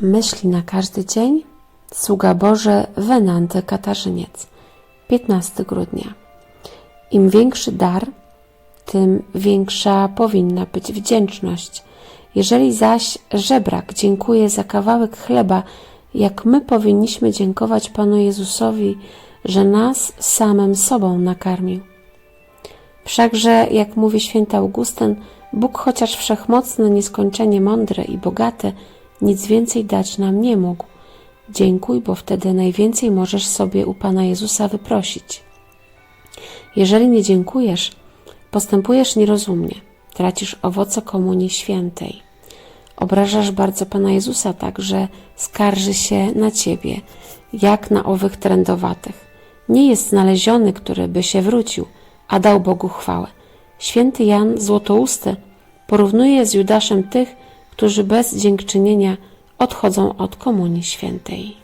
Myśli na każdy dzień. Sługa Boże Wenanty Katarzyniec. 15 grudnia. Im większy dar, tym większa powinna być wdzięczność. Jeżeli zaś żebrak dziękuję za kawałek chleba, jak my powinniśmy dziękować Panu Jezusowi, że nas samym sobą nakarmił. Wszakże, jak mówi święty Augustyn, Bóg chociaż wszechmocny, nieskończenie mądry i bogaty, nic więcej dać nam nie mógł. Dziękuj, bo wtedy najwięcej możesz sobie u Pana Jezusa wyprosić. Jeżeli nie dziękujesz, postępujesz nierozumnie, tracisz owoce Komunii Świętej. Obrażasz bardzo Pana Jezusa tak, że skarży się na Ciebie, jak na owych trędowatych. Nie jest znaleziony, który by się wrócił, a dał Bogu chwałę. Święty Jan Złotousty porównuje z Judaszem tych, którzy bez dziękczynienia odchodzą od Komunii Świętej.